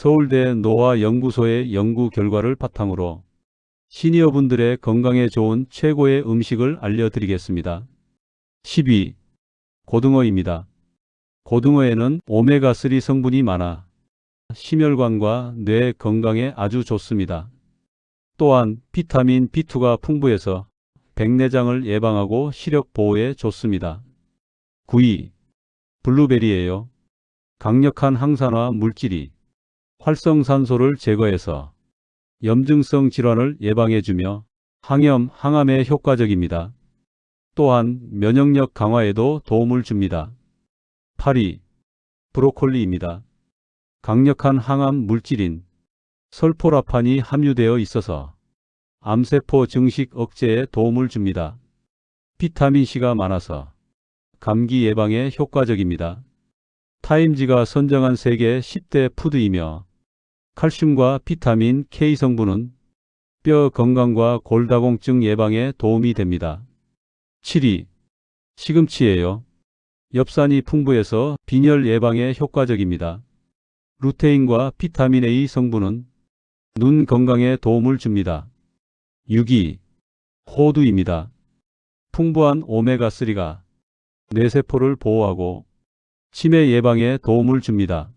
서울대 노화연구소의 연구 결과를 바탕으로 시니어분들의 건강에 좋은 최고의 음식을 알려드리겠습니다. 12. 고등어입니다. 고등어에는 오메가3 성분이 많아 심혈관과 뇌 건강에 아주 좋습니다. 또한 비타민 B2가 풍부해서 백내장을 예방하고 시력 보호에 좋습니다. 9위. 블루베리예요. 강력한 항산화 물질이 활성산소를 제거해서 염증성 질환을 예방해주며 항염, 항암에 효과적입니다. 또한 면역력 강화에도 도움을 줍니다. 8위. 브로콜리입니다. 강력한 항암 물질인 설포라판이 함유되어 있어서 암세포 증식 억제에 도움을 줍니다. 비타민C가 많아서 감기 예방에 효과적입니다. 타임지가 선정한 세계 10대 푸드이며 칼슘과 비타민 K 성분은 뼈 건강과 골다공증 예방에 도움이 됩니다. 7위. 시금치예요. 엽산이 풍부해서 빈혈 예방에 효과적입니다. 루테인과 비타민 A 성분은 눈 건강에 도움을 줍니다. 6위. 호두입니다. 풍부한 오메가3가 뇌세포를 보호하고 치매 예방에 도움을 줍니다.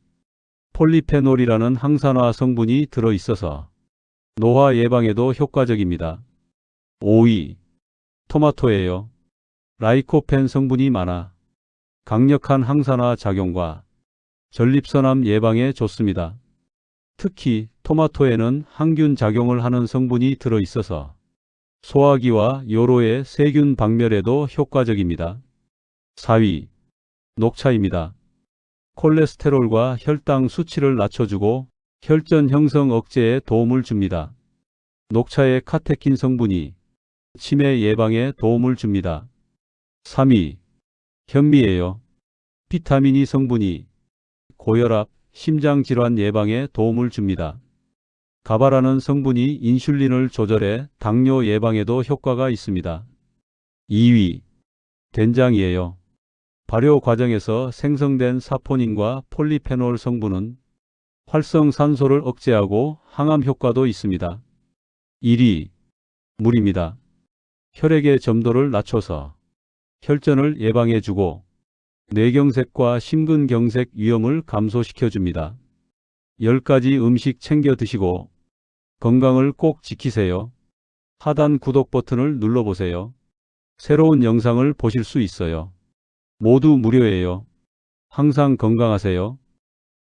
폴리페놀이라는 항산화 성분이 들어 있어서 노화 예방에도 효과적입니다. 5위. 토마토예요. 라이코펜 성분이 많아 강력한 항산화 작용과 전립선암 예방에 좋습니다. 특히 토마토에는 항균 작용을 하는 성분이 들어 있어서 소화기와 요로의 세균 박멸에도 효과적입니다. 4위. 녹차입니다. 콜레스테롤과 혈당 수치를 낮춰주고 혈전 형성 억제에 도움을 줍니다. 녹차의 카테킨 성분이 치매 예방에 도움을 줍니다. 3위. 현미예요. 비타민 E 성분이 고혈압, 심장질환 예방에 도움을 줍니다. 가바라는 성분이 인슐린을 조절해 당뇨 예방에도 효과가 있습니다. 2위. 된장이에요. 발효 과정에서 생성된 사포닌과 폴리페놀 성분은 활성산소를 억제하고 항암 효과도 있습니다. 1위. 물입니다. 혈액의 점도를 낮춰서 혈전을 예방해주고 뇌경색과 심근경색 위험을 감소시켜줍니다. 10가지 음식 챙겨 드시고 건강을 꼭 지키세요. 하단 구독 버튼을 눌러보세요. 새로운 영상을 보실 수 있어요. 모두 무료예요. 항상 건강하세요.